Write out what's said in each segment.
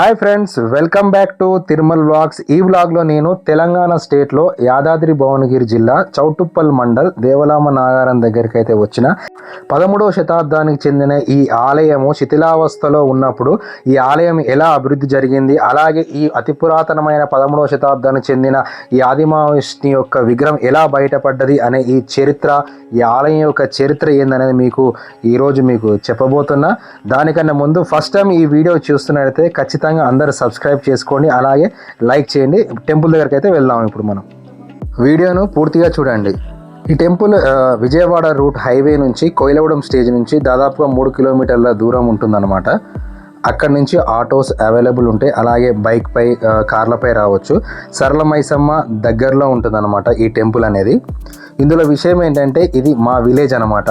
Hi friends welcome back to Tirumal vlogs. ఈ వ్లాగ్లో నేను తెలంగాణ స్టేట్లో యాదాద్రి భువనగిరి జిల్లా చౌటుప్పల్ మండల్ దేవలామ నాగారం దగ్గరికి అయితే వచ్చిన పదమూడవ శతాబ్దానికి చెందిన ఈ ఆలయము శిథిలావస్థలో ఉన్నప్పుడు ఈ ఆలయం ఎలా అభివృద్ధి జరిగింది అలాగే ఈ అతి పురాతనమైన పదమూడవ శతాబ్దానికి చెందిన ఈ ఆదిమావిష్ణి యొక్క విగ్రహం ఎలా బయటపడ్డది అనే ఈ చరిత్ర ఈ ఆలయం యొక్క చరిత్ర ఏందనేది మీకు ఈరోజు మీకు చెప్పబోతున్నా. దానికన్నా ముందు ఫస్ట్ టైం ఈ వీడియో చూస్తున్నట్లయితే ఖచ్చితంగా అందరూ సబ్స్క్రైబ్ చేసుకోండి అలాగే లైక్ చేయండి. టెంపుల్ దగ్గరికి అయితే వెళ్దాం ఇప్పుడు మనం. వీడియోను పూర్తిగా చూడండి. ఈ టెంపుల్ విజయవాడ రూట్ హైవే నుంచి కోయిలగూడెం స్టేజ్ నుంచి దాదాపుగా మూడు కిలోమీటర్ల దూరం ఉంటుందన్నమాట. అక్కడి నుంచి ఆటోస్ అవైలబుల్ ఉంటాయి. అలాగే బైక్పై కార్లపై రావచ్చు. సరళమైసమ్మ దగ్గరలో ఉంటుందన్నమాట ఈ టెంపుల్ అనేది. ఇందులో విషయం ఏంటంటే ఇది మా విలేజ్ అనమాట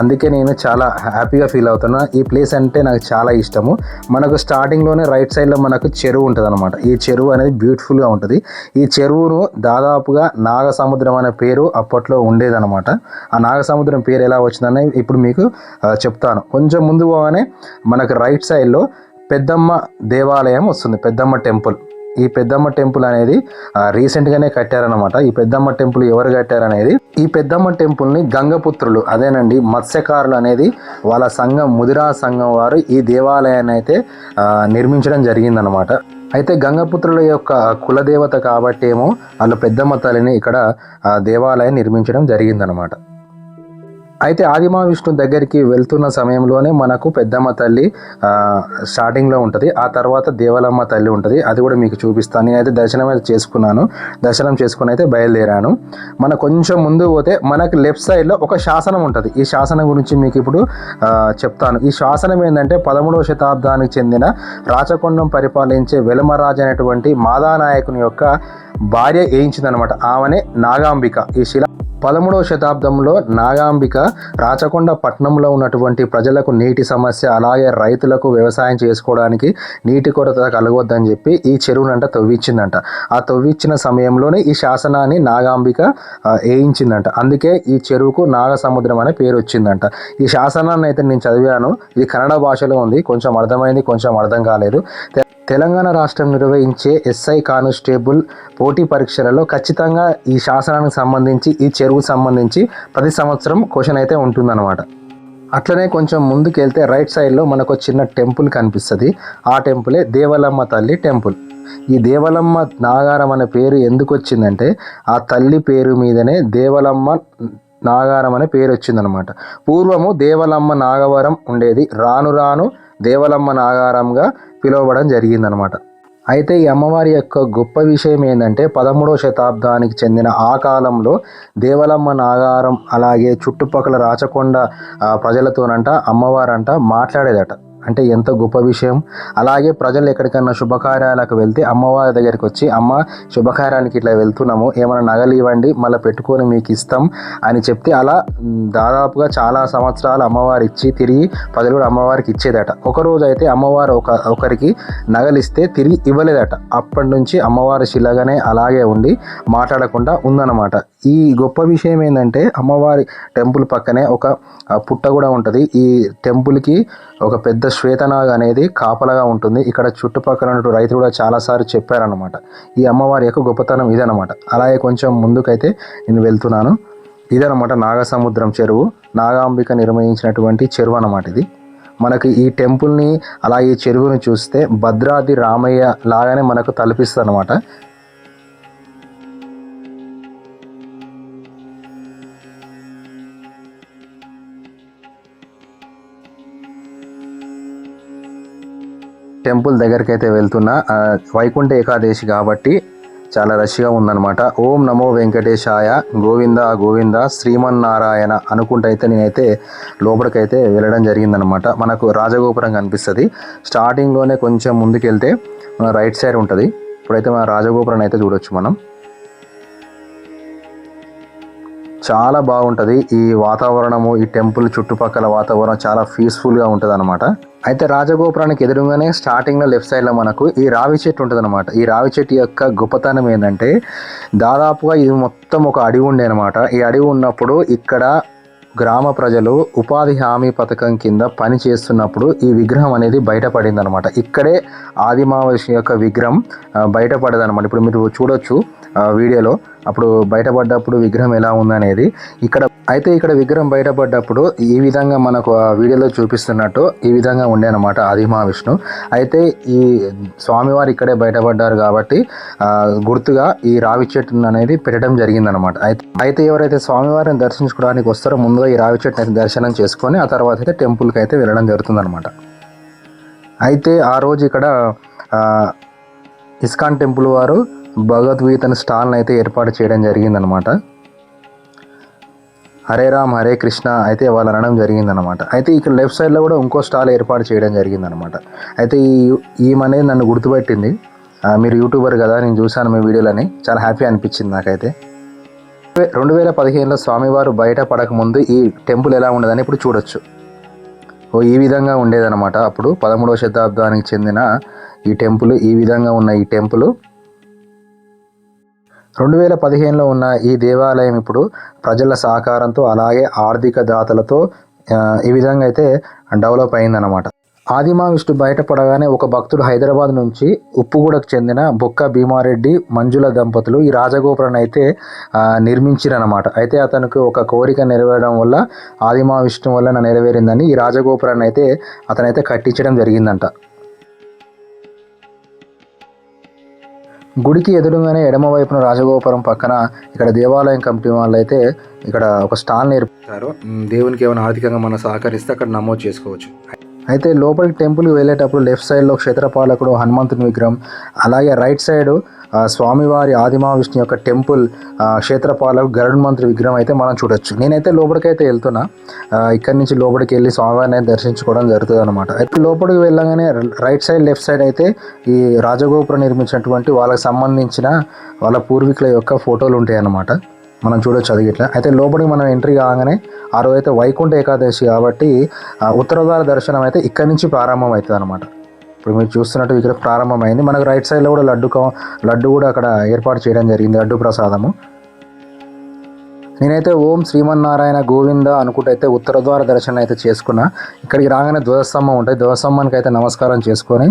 అందుకే నేను చాలా హ్యాపీగా ఫీల్ అవుతున్నా. ఈ ప్లేస్ అంటే నాకు చాలా ఇష్టము. మనకు స్టార్టింగ్లోనే రైట్ సైడ్లో మనకు చెరువు ఉంటుంది అనమాట ఈ చెరువు అనేది బ్యూటిఫుల్గా ఉంటుంది. ఈ చెరువును దాదాపుగా నాగసముద్రం అనే పేరు అప్పట్లో ఉండేదనమాట ఆ నాగసముద్రం పేరు ఎలా వచ్చిందని ఇప్పుడు మీకు చెప్తాను. కొంచెం ముందు పోగానే మనకు రైట్ సైడ్లో పెద్దమ్మ దేవాలయం వస్తుంది. పెద్దమ్మ టెంపుల్. ఈ పెద్దమ్మ టెంపుల్ అనేది రీసెంట్గానే కట్టారనమాట ఈ పెద్దమ్మ టెంపుల్ ఎవరు కట్టారనేది ఈ పెద్దమ్మ టెంపుల్ని గంగపుత్రులు అదేనండి మత్స్యకారులు అనేది వాళ్ళ సంఘం ముదిరా సంఘం వారు ఈ దేవాలయాన్ని అయితే నిర్మించడం జరిగిందనమాట అయితే గంగపుత్రుల యొక్క కులదేవత కాబట్టి ఏమో వాళ్ళ పెద్దమ్మ తల్లిని ఇక్కడ దేవాలయం నిర్మించడం జరిగిందనమాట అయితే ఆదిమ విష్ణు దగ్గరికి వెళ్తున్న సమయంలోనే మనకు పెద్దమ్మ తల్లి స్టార్టింగ్లో ఉంటుంది. ఆ తర్వాత దేవలమ్మ తల్లి ఉంటుంది. అది కూడా మీకు చూపిస్తాను. నేనైతే దర్శనం అయితే చేసుకున్నాను. దర్శనం చేసుకుని అయితే బయలుదేరాను. మన కొంచెం ముందు పోతే మనకు లెఫ్ట్ సైడ్లో ఒక శాసనం ఉంటుంది. ఈ శాసనం గురించి మీకు ఇప్పుడు చెప్తాను. ఈ శాసనం ఏంటంటే పదమూడవ శతాబ్దానికి చెందిన రాచకొండం పరిపాలించే వెలమరాజు అనేటువంటి మాదానాయకుని యొక్క భార్య వేయించిందనమాట ఆమెనే నాగాంబిక. ఈ శిల పదమూడవ శతాబ్దంలో నాగాంబిక రాచకొండ పట్టణంలో ఉన్నటువంటి ప్రజలకు నీటి సమస్య అలాగే రైతులకు వ్యవసాయం చేసుకోవడానికి నీటి కొరత కలగొద్దని చెప్పి ఈ చెరువునంట తవ్వించిందంట ఆ తవ్వించిన సమయంలోనే ఈ శాసనాన్ని నాగాంబిక వేయించిందంట అందుకే ఈ చెరువుకు నాగసముద్రం అనే పేరు వచ్చిందంట. ఈ శాసనాన్ని అయితే నేను చదివాను. ఇది కన్నడ భాషలో ఉంది. కొంచెం అర్థమైంది కొంచెం అర్థం కాలేదు. తెలంగాణ రాష్ట్రం నిర్వహించే ఎస్ఐ కానిస్టేబుల్ పోటీ పరీక్షలలో ఖచ్చితంగా ఈ శాసనానికి సంబంధించి ఈ చెరువుకు సంబంధించి ప్రతి సంవత్సరం క్వశ్చన్ అయితే ఉంటుందన్నమాట. అట్లనే కొంచెం ముందుకెళ్తే రైట్ సైడ్లో మనకు ఒక చిన్న టెంపుల్ కనిపిస్తుంది. ఆ టెంపులే దేవలమ్మ తల్లి టెంపుల్. ఈ దేవలమ్మ నాగారం అనే పేరు ఎందుకు వచ్చిందంటే ఆ తల్లి పేరు మీదనే దేవలమ్మ నాగారం అనే పేరు వచ్చిందనమాట పూర్వము దేవలమ్మ నాగవరం ఉండేది. రాను రాను దేవలమ్మ నాగారంగా పిలువబడం జరిగిందనమాట. అయితే ఈ అమ్మవారి యొక్క గొప్ప విషయం ఏంటంటే పదమూడవ శతాబ్దానికి చెందిన ఆ కాలంలో దేవలమ్మ నాగారం అలాగే చుట్టుపక్కల రాచకొండ ప్రజలతోనంట అమ్మవారంట మాట్లాడేదట. అంటే ఎంత గొప్ప విషయం. అలాగే ప్రజలు ఎక్కడికన్నా శుభకార్యాలకు వెళ్తే అమ్మవారి దగ్గరికి వచ్చి అమ్మ శుభకార్యానికి ఇట్లా వెళ్తున్నాము ఏమైనా నగలు ఇవ్వండి మళ్ళీ పెట్టుకొని మీకు ఇస్తాం అని చెప్తే అలా దాదాపుగా చాలా సంవత్సరాలు అమ్మవారు ఇచ్చి తిరిగి ప్రజలు కూడా అమ్మవారికి ఇచ్చేదట. ఒకరోజు అయితే అమ్మవారు ఒక ఒకరికి నగలు ఇస్తే తిరిగి ఇవ్వలేదట. అప్పటి నుంచి అమ్మవారి శిలగానే అలాగే ఉండి మాట్లాడకుండా ఉందన్నమాట. ఈ గొప్ప విషయం ఏంటంటే అమ్మవారి టెంపుల్ పక్కనే ఒక పుట్ట కూడా ఉంటుంది. ఈ టెంపుల్కి ఒక పెద్ద శ్వేతనాగ అనేది కాపలగా ఉంటుంది. ఇక్కడ చుట్టుపక్కల ఉన్న రైతులు కూడా చాలాసార్లు చెప్పారనమాట ఈ అమ్మవారి యొక్క గొప్పతనం ఇదనమాట అలాగే కొంచెం ముందుకైతే నేను వెళ్తున్నాను. ఇదనమాట నాగసముద్రం చెరువు. నాగాంబిక నిర్వహించినటువంటి చెరువు అనమాట ఇది. మనకి ఈ టెంపుల్ని అలాగే చెరువును చెరువుని చూస్తే భద్రాద్రి రామయ్య లాగానే మనకు తలపిస్తుంది అనమాట టెంపుల్ దగ్గరికి అయితే వెళ్తున్నా వైకుంఠ ఏకాదశి కాబట్టి చాలా రష్గా ఉందన్నమాట. ఓం నమో వెంకటేశాయ గోవింద గోవింద శ్రీమన్నారాయణ అనుకుంటూ అయితే నేనైతే లోపలికైతే వెళ్ళడం జరిగిందనమాట మనకు రాజగోపురం కనిపిస్తుంది. స్టార్టింగ్లోనే కొంచెం ముందుకెళ్తే మన రైట్ సైడ్ ఉంటుంది. ఇప్పుడైతే మన రాజగోపురం అయితే చూడొచ్చు మనం. చాలా బాగుంటుంది. ఈ వాతావరణము ఈ టెంపుల్ చుట్టుపక్కల వాతావరణం చాలా పీస్ఫుల్గా ఉంటుంది అనమాట అయితే రాజగోపురానికి ఎదురుగానే స్టార్టింగ్లో లెఫ్ట్ సైడ్లో మనకు ఈ రావి చెట్టు ఉంటుంది అనమాట ఈ రావి చెట్టు యొక్క గొప్పతనం ఏంటంటే దాదాపుగా ఇది మొత్తం ఒక అడవి ఉండే అనమాట ఈ అడవి ఉన్నప్పుడు ఇక్కడ గ్రామ ప్రజలు ఉపాధి హామీ పథకం కింద పని చేస్తున్నప్పుడు ఈ విగ్రహం అనేది బయటపడింది అనమాట ఇక్కడే ఆదిమావశి యొక్క విగ్రహం బయటపడదనమాట ఇప్పుడు మీరు చూడొచ్చు వీడియోలో. అప్పుడు బయటపడ్డప్పుడు విగ్రహం ఎలా ఉందనేది. ఇక్కడ అయితే ఇక్కడ విగ్రహం బయటపడ్డప్పుడు ఈ విధంగా మనకు ఆ వీడియోలో చూపిస్తున్నట్టు ఈ విధంగా ఉండే అనమాట ఆదిమహావిష్ణు అయితే ఈ స్వామివారు ఇక్కడే బయటపడ్డారు కాబట్టి గుర్తుగా ఈ రావి చెట్టును అనేది పెట్టడం జరిగిందనమాట అయితే అయితే ఎవరైతే స్వామివారిని దర్శించుకోవడానికి వస్తారో ముందుగా ఈ రావి చెట్టును అయితే దర్శనం చేసుకొని ఆ తర్వాత అయితే టెంపుల్కి అయితే వెళ్ళడం జరుగుతుందనమాట అయితే ఆ రోజు ఇక్కడ ఇస్కాన్ టెంపుల్ వారు భగవద్గీతను స్టాల్ని అయితే ఏర్పాటు చేయడం జరిగిందనమాట. హరే రామ్ హరే కృష్ణ అయితే వాళ్ళు అనడం జరిగిందనమాట. అయితే ఇక్కడ లెఫ్ట్ సైడ్లో కూడా ఇంకో స్టాల్ ఏర్పాటు చేయడం జరిగిందనమాట. అయితే ఈ ఈమె అనేది నన్ను గుర్తుపెట్టింది. మీరు యూట్యూబర్ కదా నేను చూశాను మీ వీడియోలని. చాలా హ్యాపీ అనిపించింది నాకైతే. రెండు వేల పదిహేనులో స్వామివారు బయట పడకముందు ఈ టెంపుల్ ఎలా ఉండదని ఇప్పుడు చూడొచ్చు. ఓ ఈ విధంగా ఉండేదన్నమాట అప్పుడు పదమూడవ శతాబ్దానికి చెందిన ఈ టెంపుల్ ఈ విధంగా ఉన్న ఈ టెంపుల్. రెండు వేల పదిహేనులో ఉన్న ఈ దేవాలయం ఇప్పుడు ప్రజల సహకారంతో అలాగే ఆర్థిక దాతలతో ఈ విధంగా అయితే డెవలప్ అయిందన్నమాట. ఆదిమా విష్ణు బయటపడగానే ఒక భక్తుడు హైదరాబాద్ నుంచి ఉప్పుగూడకు చెందిన బొక్క భీమారెడ్డి మంజుల దంపతులు ఈ రాజగోపురాన్ని అయితే నిర్మించిరనమాట అయితే అతనికి ఒక కోరిక నెరవేరడం వల్ల ఆదిమా విష్ణు వల్ల నెరవేరిందని ఈ రాజగోపురాన్ని అయితే అతనైతే కట్టించడం జరిగిందంట. గుడికి ఎదురుగానే ఎడమ వైపున రాజగోపురం పక్కన ఇక్కడ దేవాలయం కమిటీ వాళ్ళు అయితే ఇక్కడ ఒక స్టాల్ నేర్పుతారు. దేవునికి ఏమైనా ఆర్థికంగా మనం సహకరిస్తే అక్కడ నమోదు చేసుకోవచ్చు. అయితే లోపలికి టెంపుల్కి వెళ్ళేటప్పుడు లెఫ్ట్ సైడ్లో క్షేత్రపాలకుడు హనుమంతుని విగ్రహం అలాగే రైట్ సైడ్ స్వామివారి ఆదిమా విష్ణు యొక్క టెంపుల్ క్షేత్రపాలకు గరుడ్ మంత్రి విగ్రహం అయితే మనం చూడొచ్చు. నేనైతే లోపలికైతే వెళ్తున్నా. ఇక్కడి నుంచి లోపలికి వెళ్ళి స్వామివారిని దర్శించుకోవడం జరుగుతుంది అనమాట అయితే లోపలికి వెళ్ళగానే రైట్ సైడ్ లెఫ్ట్ సైడ్ అయితే ఈ రాజగోపురం నిర్మించినటువంటి వాళ్ళకి సంబంధించిన వాళ్ళ పూర్వీకుల యొక్క ఫోటోలు ఉంటాయి అన్నమాట. మనం చూడొచ్చు అది ఇట్లా. అయితే లోపలికి మనం ఎంట్రీ కాగానే ఆ రోజు అయితే వైకుంఠ ఏకాదశి కాబట్టి ఉత్తరదార ఉత్తరద్వార దర్శనం అయితే ఇక్కడి నుంచి ప్రారంభం అవుతుంది అనమాట ఇప్పుడు మీరు చూస్తున్నట్టు ఇక్కడ ప్రారంభమైంది. మనకు రైట్ సైడ్లో కూడా లడ్డు లడ్డు కూడా అక్కడ ఏర్పాటు చేయడం జరిగింది లడ్డు ప్రసాదము. నేనైతే ఓం శ్రీమన్నారాయణ గోవింద అనుకుంటే అయితే ఉత్తర ద్వార దర్శనం అయితే చేసుకున్నా. ఇక్కడికి రాగానే ధ్వజస్తంభం ఉంటుంది. ధ్వజస్తంభానికి అయితే నమస్కారం చేసుకొని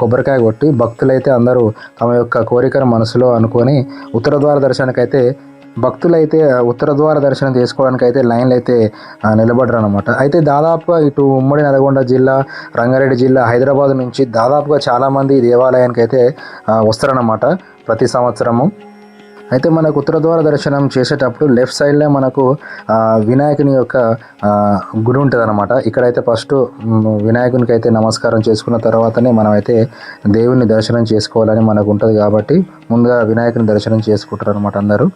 కొబ్బరికాయ కొట్టి భక్తులైతే అందరూ తమ యొక్క కోరికను మనసులో అనుకొని ఉత్తర ద్వార దర్శనానికి అయితే భక్తులైతే ఉత్తర ద్వార దర్శనం చేసుకోవడానికి అయితే లైన్లు అయితే నిలబడరు అనమాట అయితే దాదాపుగా ఇటు ఉమ్మడి నల్గొండ జిల్లా రంగారెడ్డి జిల్లా హైదరాబాద్ నుంచి దాదాపుగా చాలామంది ఈ దేవాలయానికి అయితే ఆ, వస్తారన్నమాట ప్రతి సంవత్సరము. అయితే మనకు ఉత్తర ద్వార దర్శనం చేసేటప్పుడు లెఫ్ట్ సైడ్లో మనకు వినాయకుని యొక్క గుడి ఉంటుంది అనమాట ఇక్కడైతే ఫస్ట్ వినాయకునికి అయితే నమస్కారం చేసుకున్న తర్వాతనే మనమైతే దేవుని దర్శనం చేసుకోవాలని మనకు ఉంటుంది కాబట్టి ముందుగా వినాయకుని దర్శనం చేసుకుంటారు అనమాట అందరూ.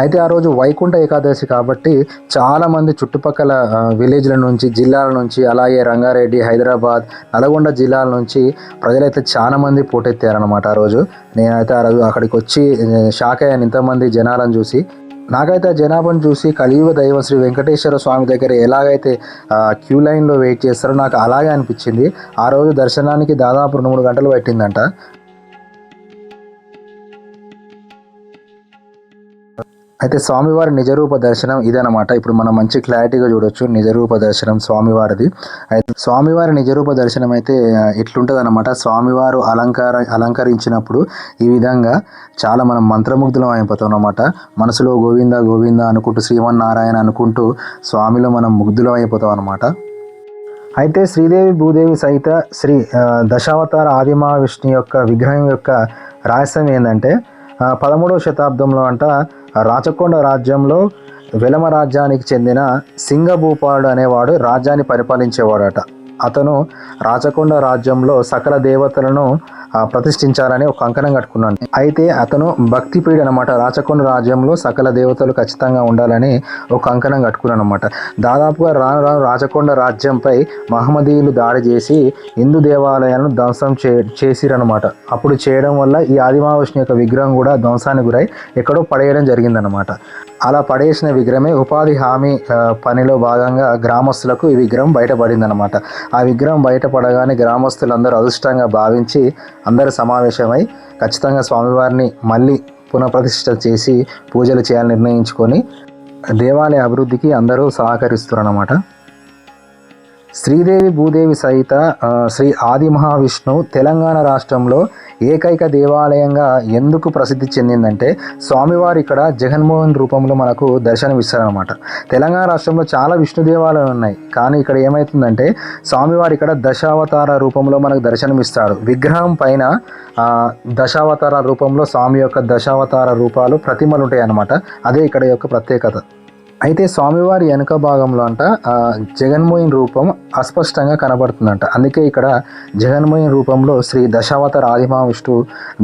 అయితే ఆ రోజు వైకుంఠ ఏకాదశి కాబట్టి చాలా మంది చుట్టుపక్కల విలేజ్ల నుంచి జిల్లాల నుంచి అలాగే రంగారెడ్డి హైదరాబాద్ నల్గొండ జిల్లాల నుంచి ప్రజలైతే చాలా మంది పోటెత్తారనమాట ఆ రోజు. నేనైతే ఆ రోజు అక్కడికి వచ్చి షాక్ అయ్యాను. ఇంతమంది జనాలను చూసి నాకైతే ఆ జనాభాను చూసి కలియుగ దైవం శ్రీ వెంకటేశ్వర స్వామి దగ్గర ఎలాగైతే క్యూ లైన్లో వెయిట్ చేస్తారో నాకు అలాగే అనిపించింది. ఆ రోజు దర్శనానికి దాదాపు రెండు మూడు గంటలు పట్టిందంట. అయితే స్వామివారి నిజరూప దర్శనం ఇదనమాట ఇప్పుడు మనం మంచి క్లారిటీగా చూడొచ్చు నిజరూప దర్శనం స్వామివారిది. అయితే స్వామివారి నిజరూప దర్శనం అయితే ఎట్లుంటుంది అనమాట స్వామివారు అలంకార అలంకరించినప్పుడు ఈ విధంగా చాలా మనం మంత్రముగ్ధులం అయిపోతాం అనమాట మనసులో గోవింద గోవింద అనుకుంటూ శ్రీమన్నారాయణ అనుకుంటూ స్వామిలో మనం ముగ్ధులం అయిపోతాం అనమాట అయితే శ్రీదేవి భూదేవి సహిత శ్రీ దశావతార ఆదిమా విష్ణు యొక్క విగ్రహం యొక్క రహస్యం ఏంటంటే పదమూడవ శతాబ్దంలో అంట రాచకొండ రాజ్యంలో వెలమ రాజ్యానికి చెందిన సింగభూపాలుడు అనేవాడు రాజ్యాన్ని పరిపాలించేవాడట. అతను రాచకొండ రాజ్యంలో సకల దేవతలను ప్రతిష్ఠించాలని ఒక కంకణం కట్టుకున్నాను అయితే అతను భక్తిపీడు అనమాట రాచకొండ రాజ్యంలో సకల దేవతలు ఖచ్చితంగా ఉండాలని ఒక కంకణం కట్టుకున్నాను అనమాట దాదాపుగా రాను రాను రాచకొండ రాజ్యంపై మహమ్మదీయులు దాడి చేసి హిందూ దేవాలయాలను ధ్వంసం చే చేసిరనమాట అప్పుడు చేయడం వల్ల ఈ ఆదిమహావిష్ణు యొక్క విగ్రహం కూడా ధ్వంసానికి గురై ఎక్కడో పడేయడం జరిగిందనమాట అలా పడేసిన విగ్రహమే ఉపాధి హామీ పనిలో భాగంగా గ్రామస్తులకు ఈ విగ్రహం బయటపడిందనమాట ఆ విగ్రహం బయటపడగానే గ్రామస్తులందరూ అదృష్టంగా భావించి అందరూ సమావేశమై ఖచ్చితంగా స్వామివారిని మళ్ళీ పునఃప్రతిష్ఠ చేసి పూజలు చేయాలని నిర్ణయించుకొని దేవాలయ అభివృద్ధికి అందరూ సహకరిస్తున్నారు అన్నమాట శ్రీదేవి భూదేవి సహిత శ్రీ ఆది మహావిష్ణు తెలంగాణ రాష్ట్రంలో ఏకైక దేవాలయంగా ఎందుకు ప్రసిద్ధి చెందిందంటే స్వామివారు ఇక్కడ జగన్మోహన్ రూపంలో మనకు దర్శనమిస్తారనమాట తెలంగాణ రాష్ట్రంలో చాలా విష్ణు దేవాలయాలు ఉన్నాయి. కానీ ఇక్కడ ఏమవుతుందంటే స్వామివారు ఇక్కడ దశావతార రూపంలో మనకు దర్శనమిస్తాడు విగ్రహం పైన దశావతార రూపంలో స్వామి యొక్క దశావతార రూపాలు ప్రతిమలు ఉంటాయి అన్నమాట అదే ఇక్కడ యొక్క ప్రత్యేకత. అయితే స్వామివారి వెనుక భాగంలో అంట జగన్మోహన్ రూపం అస్పష్టంగా కనబడుతుందంట. అందుకే ఇక్కడ జగన్మోహన్ రూపంలో శ్రీ దశావతార ఆదిమహావిష్ణు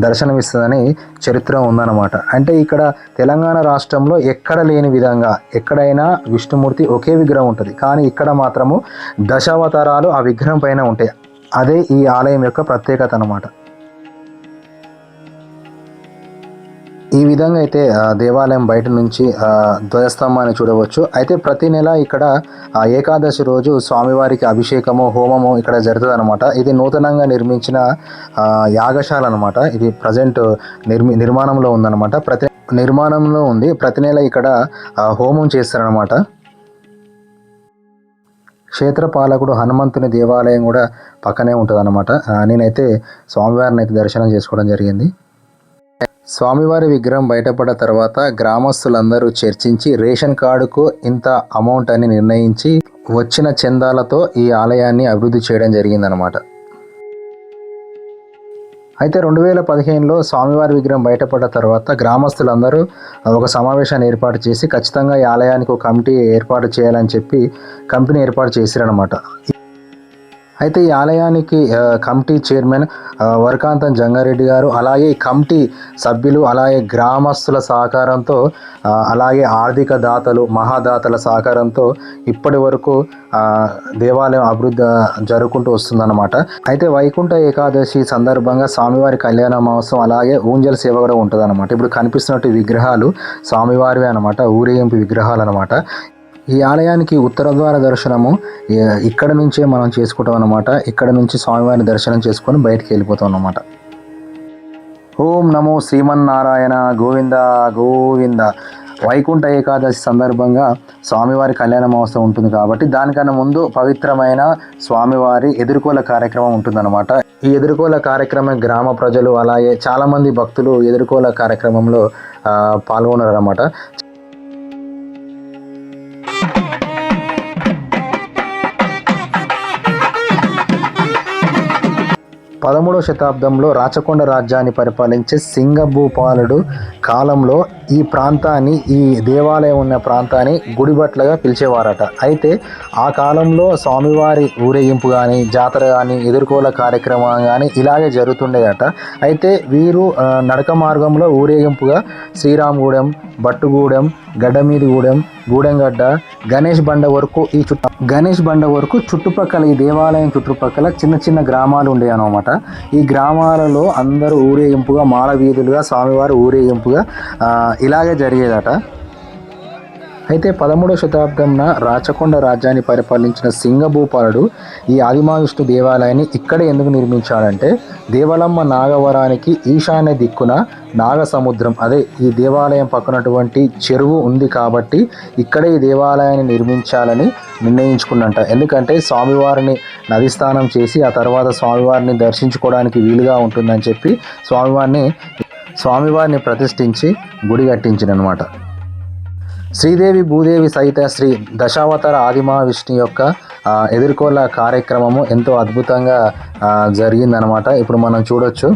దర్శనమిస్తుందని చరిత్ర ఉందన్నమాట. అంటే ఇక్కడ తెలంగాణ రాష్ట్రంలో ఎక్కడ లేని విధంగా ఎక్కడైనా విష్ణుమూర్తి ఒకే విగ్రహం ఉంటుంది. కానీ ఇక్కడ మాత్రము దశావతారాలు ఆ విగ్రహం పైన ఉంటాయి. అదే ఈ ఆలయం యొక్క ప్రత్యేకత అన్నమాట. ఈ విధంగా అయితే దేవాలయం బయట నుంచి ధ్వజస్తంభాన్ని చూడవచ్చు. అయితే ప్రతి నెల ఇక్కడ ఏకాదశి రోజు స్వామివారికి అభిషేకము హోమము ఇక్కడ జరుగుతుంది అనమాట ఇది నూతనంగా నిర్మించిన యాగశాల అనమాట ఇది ప్రజెంట్ నిర్మి నిర్మాణంలో ఉందన్నమాట. ప్రతి నిర్మాణంలో ఉంది. ప్రతి నెల ఇక్కడ హోమం చేస్తారనమాట క్షేత్రపాలకుడు హనుమంతుని దేవాలయం కూడా పక్కనే ఉంటుంది అనమాట నేనైతే స్వామివారిని అయితే దర్శనం చేసుకోవడం జరిగింది. స్వామివారి విగ్రహం బయటపడ్డ తర్వాత గ్రామస్తులందరూ చర్చించి రేషన్ కార్డుకు ఇంత అమౌంట్ అని నిర్ణయించి వచ్చిన చందాలతో ఈ ఆలయాన్ని అభివృద్ధి చేయడం జరిగిందనమాట అయితే రెండు వేల పదిహేనులో స్వామివారి విగ్రహం బయటపడ్డ తర్వాత గ్రామస్తులందరూ ఒక సమావేశాన్ని ఏర్పాటు చేసి ఖచ్చితంగా ఈ ఆలయానికి ఒక కమిటీ ఏర్పాటు చేయాలని చెప్పి కంపెనీ ఏర్పాటు చేశారనమాట అయితే ఈ ఆలయానికి కమిటీ చైర్మన్ వరకాంతం జంగారెడ్డి గారు అలాగే ఈ కమిటీ సభ్యులు అలాగే గ్రామస్తుల సహకారంతో అలాగే ఆర్థిక దాతలు మహాదాతల సహకారంతో ఇప్పటి వరకు దేవాలయం అభివృద్ధి జరుగుకుంటూ వస్తుందన్నమాట. అయితే వైకుంఠ ఏకాదశి సందర్భంగా స్వామివారి కళ్యాణ మహోత్సవం అలాగే ఊంజల్ సేవ కూడా ఉంటుంది ఇప్పుడు కనిపిస్తున్నట్టు విగ్రహాలు స్వామివారివి అనమాట ఊరేగింపు విగ్రహాలు అనమాట ఈ ఆలయానికి ఉత్తర ద్వార దర్శనము ఇక్కడ నుంచే మనం చేసుకుంటాం అన్నమాట. ఇక్కడ నుంచి స్వామివారిని దర్శనం చేసుకొని బయటికి వెళ్ళిపోతాం అన్నమాట. ఓం నమో శ్రీమన్నారాయణ గోవింద గోవింద. వైకుంఠ ఏకాదశి సందర్భంగా స్వామివారి కళ్యాణ మహోత్సవం ఉంటుంది కాబట్టి దానికన్నా ముందు పవిత్రమైన స్వామివారి ఎదుర్కోల కార్యక్రమం ఉంటుందన్నమాట. ఈ ఎదుర్కోల కార్యక్రమం గ్రామ ప్రజలు అలాగే చాలామంది భక్తులు ఎదుర్కోల కార్యక్రమంలో పాల్గొన్నారన్నమాట. పదమూడవ శతాబ్దంలో రాచకొండ రాజ్యాన్ని పరిపాలించే సింగభూపాలుడు కాలంలో ఈ ప్రాంతాన్ని ఈ దేవాలయం ఉన్న ప్రాంతాన్ని గుడిబట్లగా పిలిచేవారట. అయితే ఆ కాలంలో స్వామివారి ఊరేగింపు కానీ జాతర కానీ ఎదుర్కోల కార్యక్రమం కానీ ఇలాగే జరుగుతుండేదట. అయితే వీరు నడక మార్గంలో ఊరేగింపుగా శ్రీరామగూడెం బట్టుగూడెం గడ్డమీదిగూడెం గూడెంగడ్డ గణేష్ బండ వరకు ఈ చుట్టు గణేష్ బండ వరకు చుట్టుపక్కల ఈ దేవాలయం చుట్టుపక్కల చిన్న చిన్న గ్రామాలు ఉండేవి అనమాట ఈ గ్రామాలలో అందరూ ఊరేగింపుగా మాల వీధులుగా స్వామివారి ఊరేగింపుగా ఇలాగే జరిగేదట. అయితే పదమూడవ శతాబ్దంన రాచకొండ రాజ్యాన్ని పరిపాలించిన సింగభూపాలుడు ఈ ఆదిమావిష్ణు దేవాలయాన్ని ఇక్కడే ఎందుకు నిర్మించాడంటే దేవలమ్మ నాగవరానికి ఈశాన్య దిక్కున నాగ సముద్రం అదే ఈ దేవాలయం పక్కనటువంటి చెరువు ఉంది కాబట్టి ఇక్కడే ఈ దేవాలయాన్ని నిర్మించాలని నిర్ణయించుకున్నంట. ఎందుకంటే స్వామివారిని నది స్నానం చేసి ఆ తర్వాత స్వామివారిని దర్శించుకోవడానికి వీలుగా ఉంటుందని చెప్పి స్వామివారిని స్వామివారిని ప్రతిష్ఠించి గుడి కట్టించిననమాట శ్రీదేవి భూదేవి సహిత శ్రీ దశావతార ఆదిమా విష్ణు యొక్క ఎదుర్కోల కార్యక్రమము ఎంతో అద్భుతంగా జరిగిందనమాట ఇప్పుడు మనం చూడొచ్చు.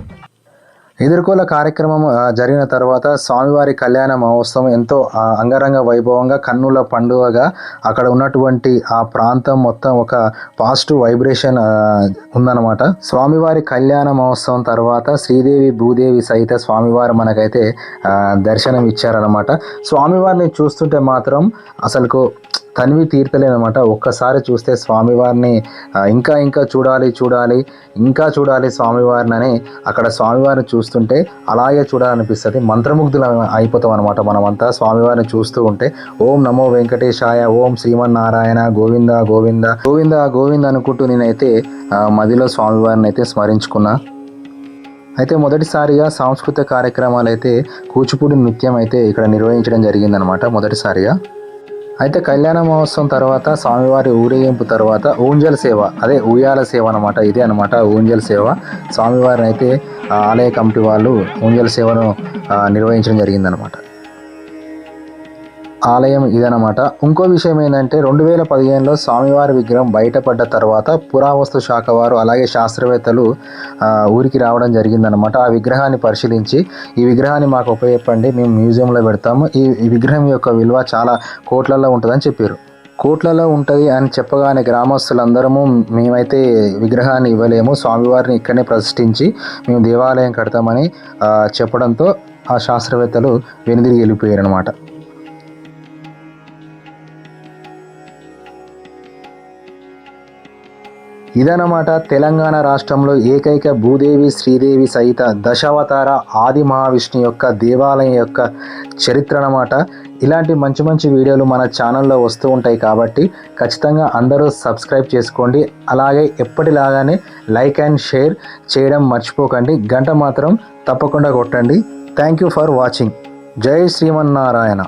ఎదుర్కోల కార్యక్రమం జరిగిన తర్వాత స్వామివారి కళ్యాణ మహోత్సవం ఎంతో అంగరంగ వైభవంగా కన్నుల పండుగగా అక్కడ ఉన్నటువంటి ఆ ప్రాంతం మొత్తం ఒక పాజిటివ్ వైబ్రేషన్ ఉందన్నమాట. స్వామివారి కళ్యాణ మహోత్సవం తర్వాత శ్రీదేవి భూదేవి సహిత స్వామివారు మనకైతే దర్శనం ఇచ్చారనమాట స్వామివారిని చూస్తుంటే మాత్రం అసలుకు తనివి తీర్థలేనమాట ఒక్కసారి చూస్తే స్వామివారిని ఇంకా ఇంకా చూడాలి చూడాలి ఇంకా చూడాలి స్వామివారిని అని అక్కడ స్వామివారిని చూస్తుంటే అలాగే చూడాలనిపిస్తుంది. మంత్రముగ్ధులు అయిపోతాం అనమాట మనమంతా స్వామివారిని చూస్తూ ఉంటే. ఓం నమో వెంకటేశాయ ఓం శ్రీమన్నారాయణ గోవింద గోవింద గోవింద గోవింద అనుకుంటూ నేనైతే మదిలో స్వామివారిని అయితే స్మరించుకున్నా. అయితే మొదటిసారిగా సాంస్కృతిక కార్యక్రమాలు అయితే కూచిపూడి నృత్యం అయితే ఇక్కడ నిర్వహించడం జరిగిందనమాట మొదటిసారిగా. అయితే కళ్యాణ మహోత్సవం తర్వాత స్వామివారి ఊరేగింపు తర్వాత ఊంజల్ సేవ అదే ఉయ్యాల సేవ అనమాట ఇదే అనమాట ఊంజల్ సేవ. స్వామివారిని అయితే ఆలయ కమిటీ వాళ్ళు ఊంజల్ సేవను నిర్వహించడం జరిగిందనమాట ఆలయం ఇదనమాట ఇంకో విషయం ఏంటంటే రెండు వేల పదిహేనులో స్వామివారి విగ్రహం బయటపడ్డ తర్వాత పురావస్తు శాఖ వారు అలాగే శాస్త్రవేత్తలు ఊరికి రావడం జరిగిందనమాట ఆ విగ్రహాన్ని పరిశీలించి ఈ విగ్రహాన్ని మాకు ఉపయోగపండి మేము మ్యూజియంలో పెడతాము. ఈ విగ్రహం యొక్క విలువ చాలా కోట్లలో ఉంటుందని చెప్పారు. కోట్లలో ఉంటుంది అని చెప్పగానే గ్రామస్తులందరము మేమైతే విగ్రహాన్ని ఇవ్వలేము స్వామివారిని ఇక్కడనే ప్రతిష్ఠించి మేము దేవాలయం కడతామని చెప్పడంతో ఆ శాస్త్రవేత్తలు వెనుదిరిగి వెళ్ళిపోయారు అనమాట ఇదనమాట తెలంగాణ రాష్ట్రంలో ఏకైక భూదేవి శ్రీదేవి సహిత దశావతార ఆది మహావిష్ణు యొక్క దేవాలయం యొక్క చరిత్ర అన్నమాట ఇలాంటి మంచి మంచి వీడియోలు మన ఛానల్లో వస్తూ ఉంటాయి కాబట్టి ఖచ్చితంగా అందరూ సబ్స్క్రైబ్ చేసుకోండి. అలాగే ఎప్పటిలాగానే లైక్ అండ్ షేర్ చేయడం మర్చిపోకండి. గంట మాత్రం తప్పకుండా కొట్టండి. Thank you for watching. జై శ్రీమన్నారాయణ.